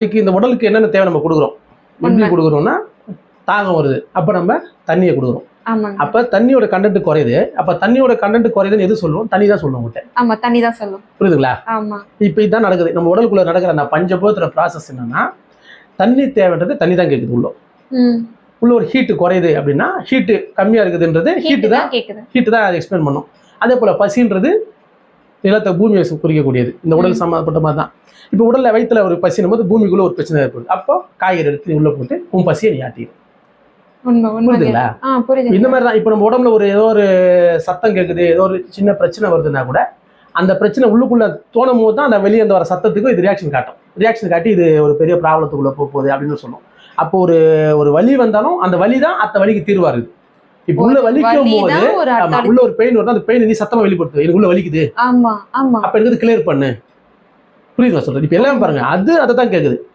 இன்னைக்கு இந்த உடலுக்கு என்னென்ன தேவை நம்ம கொடுக்குறோம்? எப்படி. கொடுக்குறோம்னா தாகம் வருது. அப்ப நம்ம தண்ணியை கொடுக்குறோம். அப்ப தண்ணியோட கண்டென்ட் குறையுது. அப்ப தண்ணியோட கண்டென்ட் குறையுதுன்னு எது சொல்லுவோம்? தண்ணி தான் சொல்லுவோம் உங்கள்கிட்ட ஆமா தண்ணி தான் சொல்லும் புரியுதுங்களா? இப்போ இதுதான் நடக்குது. நம்ம உடலுக்குள்ள நடக்கிற அந்த பஞ்சபோத்திர ப்ராசஸ் என்னன்னா தண்ணி தேவைன்றது தண்ணி தான் கேட்குது உள்ள. உள்ள ஒரு ஹீட்டு குறையுது அப்படின்னா ஹீட்டு கம்மியா இருக்குதுன்றது ஹீட்டு தான் கேக்குது. ஹீட்டு தான் அதை எக்ஸ்பிளைன் பண்ணும். அதே போல பசின்றது நிலத்தை பூமியை குறிக்கக்கூடியது. இந்த உடல். சம்மந்தப்பட்ட மாதிரி தான் இப்போ உடல்ல வயித்துல ஒரு பசினும் போது பூமிக்குள்ள ஒரு பிரச்சனை ஏற்படுது. அப்போ காய்கறி எடுத்து உள்ள போட்டு உன் பசியை நீ ஆட்டிடும் புரியுதுங்களா இந்த மாதிரி தான் இப்போ நம்ம உடம்புல ஒரு ஏதோ ஒரு சத்தம் கேட்குது ஏதோ ஒரு சின்ன பிரச்சனை வருதுன்னா கூட அந்த பிரச்சனை உள்ளுக்குள்ள தோணும் போது தான் அந்த வெளியே அந்த வர சத்தத்துக்கும் இது ரியாக்ஷன் காட்டும். ரியாக்ஷன் காட்டி இது ஒரு பெரிய ப்ராப்ளத்துக்குள்ள போக போகுது அப்படின்னு சொல்லும். அப்போ ஒரு ஒரு வலி வந்தாலும் அந்த வலி தான் அத்த வலிக்கு தீர்வா இருக்குது இப்போ உள்ள வலிக்கும் போது உள்ள ஒரு பெயின் வருது அந்த பெயின் நீ சத்தமா வெளிப்படுத்து எனக்கு உள்ள வலிக்குது. ஆமா ஆமா. அப்ப எனக்கு கிளியர் பண்ணு. புரியுதுங்களா சொல்றது? இப்ப எல்லாம் பாருங்க அது அதை தான் கேக்குது.